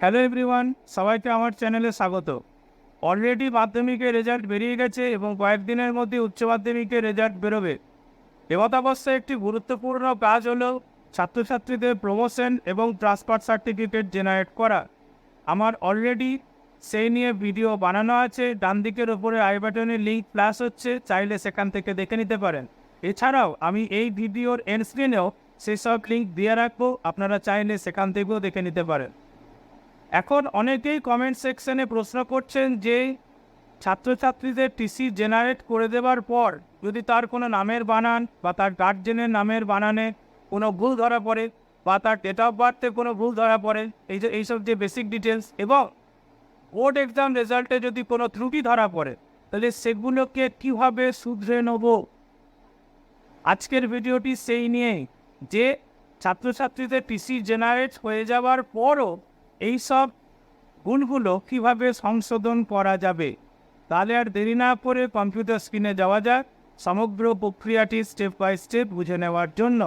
Hello everyone, সবাইকে আমার চ্যানেলে স্বাগত। অলরেডি মাধ্যমিকের রেজাল্ট বেরিয়ে গেছে এবং কয়েকদিনের মধ্যে উচ্চ মাধ্যমিকের রেজাল্ট বেরোবে। এমতাবস্থায় একটি গুরুত্বপূর্ণ কাজ হলো ছাত্রছাত্রীদের প্রমোশন এবং ট্রান্সফার সার্টিফিকেট জেনারেট করা। আমার অলরেডি সেই নিয়ে ভিডিও বানানো আছে ডান দিকের ওপরে আই বাটনের লিঙ্ক প্লাস হচ্ছে, চাইলে সেখান থেকে দেখে নিতে পারেন। এছাড়াও আমি এই ভিডিওর এন্ড স্ক্রিনেও সেই সব লিঙ্ক দিয়ে রাখব, আপনারা চাইলে সেখান থেকেও দেখে নিতে পারেন। এখন অনেকেই কমেন্ট সেকশনে প্রশ্ন করছেন যে, ছাত্রছাত্রীদের টিসি জেনারেট করে দেওয়ার পর যদি তার কোনো নামের বানান বা তার গার্জেনের নামের বানানে কোনো ভুল ধরা পড়ে বা তার ডেট অফ বার্থে কোনো ভুল ধরা পড়ে, এই যে, এইসব যে বেসিক ডিটেলস এবং বোর্ড এক্সাম রেজাল্টে যদি কোনো ত্রুটি ধরা পড়ে, তাহলে সেগুলোকে কীভাবে শুধরে নেব? আজকের ভিডিওটি সেই নিয়ে যে, ছাত্রছাত্রীদের টিসি জেনারেট হয়ে যাওয়ার পরও এই সব ভুলগুলো কীভাবে সংশোধন করা যাবে? তাহলে আর দেরি না করে কম্পিউটার স্ক্রিনে যাওয়া যাক সমগ্র প্রক্রিয়াটি স্টেপ বাই স্টেপ বুঝে নেওয়ার জন্য।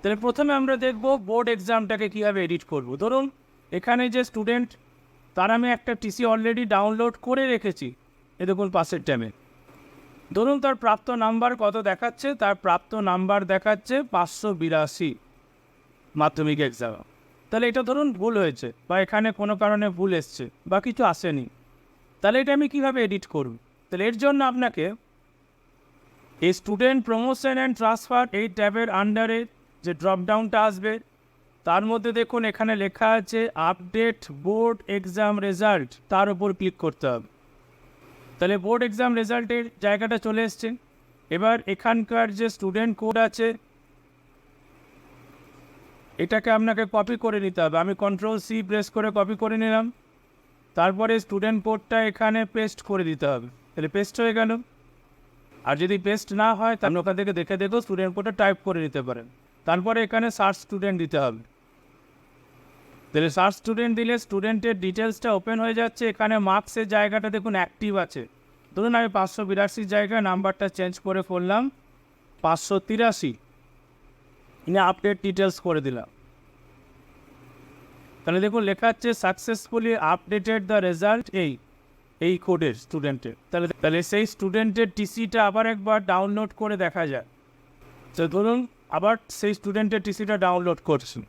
তাহলে প্রথমে আমরা দেখব বোর্ড এক্সামটাকে কীভাবে এডিট করব। ধরুন, এখানে যে স্টুডেন্ট, তার আমি একটা টিসি অলরেডি ডাউনলোড করে রেখেছি। এ দেখুন পাশের ট্যামে ধরুন, তার প্রাপ্ত নাম্বার কত দেখাচ্ছে? তার প্রাপ্ত নাম্বার দেখাচ্ছে পাঁচশো বিরাশি মাধ্যমিক এক্সাম। তাহলে এটা ধরুন ভুল হয়েছে বা এখানে কোনো কারণে ভুল এসছে বা কিছু আসেনি। তাহলে এটা আমি কীভাবে এডিট করব? তাহলে এর জন্য আপনাকে এই স্টুডেন্ট প্রমোশন অ্যান্ড ট্রান্সফার এই ট্যাবের আন্ডারে যে ড্রপডাউনটা আসবে, তার মধ্যে দেখুন এখানে লেখা আছে আপডেট বোর্ড এক্সাম রেজাল্ট তার উপর ক্লিক করতে হবে। তাহলে বোর্ড এক্সাম রেজাল্টের জায়গাটা চলে এসছে। এবার এখানকার যে স্টুডেন্ট কোড আছে এটাকে আপনাকে কপি করে নিতে হবে। আমি কন্ট্রোল সি প্রেস করে কপি করে নিলাম। তারপরে স্টুডেন্ট কোডটা এখানে পেস্ট করে দিতে হবে। তাহলে পেস্ট হয়ে গেল। আর যদি পেস্ট না হয় তাহলে ওখান থেকে দেখে দেখো স্টুডেন্ট কোডটা টাইপ করে নিতে পারেন। তারপরে এখানে সার্চ স্টুডেন্ট দিতে হবে। তাহলে সার্চ স্টুডেন্ট দিলে স্টুডেন্টের ডিটেলসটা ওপেন হয়ে যাচ্ছে। এখানে মার্কসের জায়গাটা দেখুন অ্যাক্টিভ আছে। ধরুন আমি পাঁচশো বিরাশির জায়গায় নাম্বারটা চেঞ্জ করে করলাম পাঁচশো তিরাশি। ইনি আপডেট ডিটেলস করে দিলাম। তাহলে দেখুন, লেখা হচ্ছে সাকসেসফুলি আপডেটেড দ্য রেজাল্ট এই এই কোডের স্টুডেন্টের তাহলে তাহলে সেই স্টুডেন্টের টিসিটা আবার একবার ডাউনলোড করে দেখা যায় তো ধরুন, আবার সেই স্টুডেন্টের টিসিটা ডাউনলোড করছেন।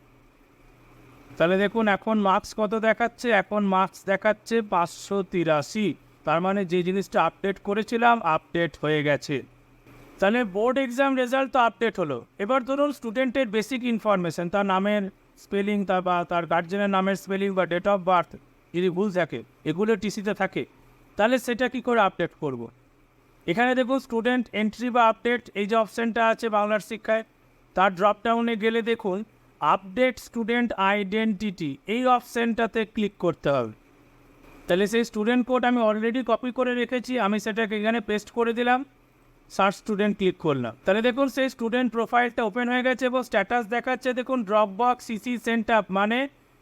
তাহলে দেখুন, এখন মার্কস কত দেখাচ্ছে? এখন মার্কস দেখাচ্ছে পাঁচশো তিরাশি। তার মানে যে জিনিসটা আপডেট করেছিলাম আপডেট হয়ে গেছে। তাহলে বোর্ড এক্সাম রেজাল্ট তো আপডেট হলো। এবার ধরুন স্টুডেন্টের বেসিক ইনফরমেশন তার নামের স্পেলিং তা বা, তার গার্জেনের নামের স্পেলিং বা ডেট অফ বার্থ যদি ভুল থাকে, এগুলো টিসিতে থাকে, তাহলে সেটা কি করে আপডেট করব। এখানে দেখুন স্টুডেন্ট এন্ট্রি বা আপডেট এই যে অপশানটা আছে বাংলার শিক্ষায়, তার ড্রপডাউনে গেলে দেখুন আপডেট স্টুডেন্ট আইডেন্টিটি এই অপশানটাতে ক্লিক করতে হবে। তাহলে সেই স্টুডেন্ট কোড আমি অলরেডি কপি করে রেখেছি, আমি সেটাকে এখানে পেস্ট করে দিলাম। সার্চ স্টুডেন্ট ক্লিক করলাম। তাহলে দেখুন সেই স্টুডেন্ট প্রোফাইলটা ওপেন হয়ে গেছে এবং স্ট্যাটাস দেখাচ্ছে, দেখুন ড্রপ বক্স সিসি সেন্টার মানে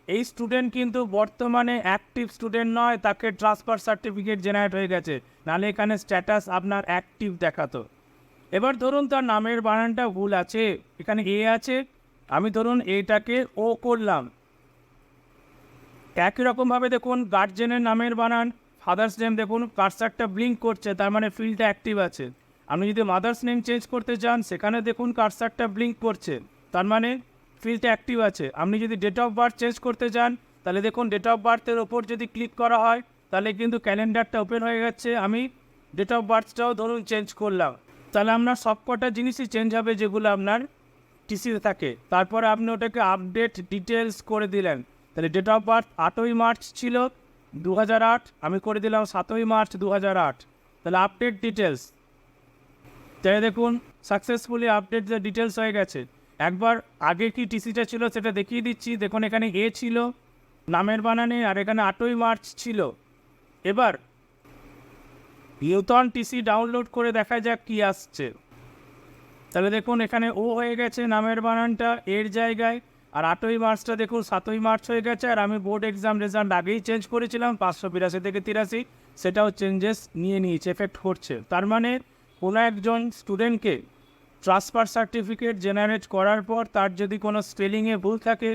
এই স্টুডেন্ট কিন্তু বর্তমানে অ্যাক্টিভ স্টুডেন্ট নয়, তাকে ট্রান্সফার সার্টিফিকেট জেনারেট হয়ে গেছে। নাহলে এখানে স্ট্যাটাস আপনার অ্যাক্টিভ দেখাতো। এবার ধরুন তার নামের বানানটা ভুল আছে, এখানে এ আছে, আমি ধরুন এটাকে ও করলাম। একই রকমভাবে দেখুন গার্জেনের নামের বানান ফাদার্স নেম দেখুন কার্সারটা ব্লিঙ্ক করছে, তার মানে ফিল্ডটা অ্যাক্টিভ আছে। আপনি যদি মাদার্স নেম চেঞ্জ করতে চান সেখানে দেখুন কার্সারটা ব্লিঙ্ক করছে। তার মানে ফিল্ডটা অ্যাক্টিভ আছে। আপনি যদি ডেট অফ বার্থ চেঞ্জ করতে চান তাহলে দেখুন ডেট অফ বার্থের ওপর যদি ক্লিক করা হয়, তাহলে কিন্তু ক্যালেন্ডারটা ওপেন হয়ে গেছে। আমি ডেট অফ বার্থটাও ধরুন চেঞ্জ করলাম। তাহলে আপনার সব কটা জিনিসই চেঞ্জ হবে যেগুলো আপনার টিসিতে থাকে। তারপরে আপনি ওটাকে আপডেট ডিটেলস করে দিলেন। তাহলে ডেট অফ বার্থ আটই মার্চ ছিল দু হাজার আট, আমি করে দিলাম সাতই মার্চ দু হাজার আট। তাহলে আপডেট ডিটেলস তাই দেখুন সাকসেসফুলি আপডেট যে ডিটেলস হয়ে গেছে। একবার আগে কি টিসিটা ছিল সেটা দেখিয়ে দিচ্ছি। দেখুন, এখানে এ ছিল, নামের বানানে, আর এখানে আটই মার্চ ছিল। এবার নিউটন টিসি ডাউনলোড করে দেখা যাক কি আসছে। তাহলে দেখুন, এখানে ও হয়ে গেছে নামের বানানটা, এর জায়গায়। আর আটই মার্চটা দেখুন, সাতই মার্চ হয়ে গেছে। আর আমি বোর্ড এক্সাম রেজাল্ট আগেই চেঞ্জ করেছিলাম, পাঁচশো বিরাশি থেকে তিরাশি। সেটাও চেঞ্জেস নিয়ে নিয়েছে এফেক্ট করছে। তার মানে কোনো একজন স্টুডেন্টকে ট্রান্সফার সার্টিফিকেট জেনারেট করার পর তার যদি কোনো স্পেলিংয়ে ভুল থাকে,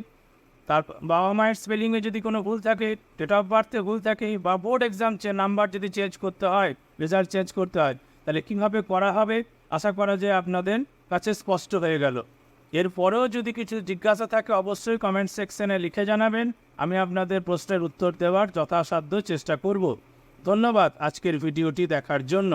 তার বাবা মায়ের স্পেলিংয়ে যদি কোনো ভুল থাকে ডেট অফ বার্থে ভুল থাকে, বা বোর্ড এক্সাম চে নাম্বার যদি চেঞ্জ করতে হয় রেজাল্ট চেঞ্জ করতে হয়, তাহলে কীভাবে করা হবে? আশা করা যায় আপনাদের কাছে স্পষ্ট হয়ে গেল। এরপরেও যদি কিছু জিজ্ঞাসা থাকে, অবশ্যই কমেন্ট সেকশনে লিখে জানাবেন। আমি আপনাদের প্রশ্নের উত্তর দেওয়ার যথাসাধ্য চেষ্টা করব। ধন্যবাদ আজকের ভিডিওটি দেখার জন্য।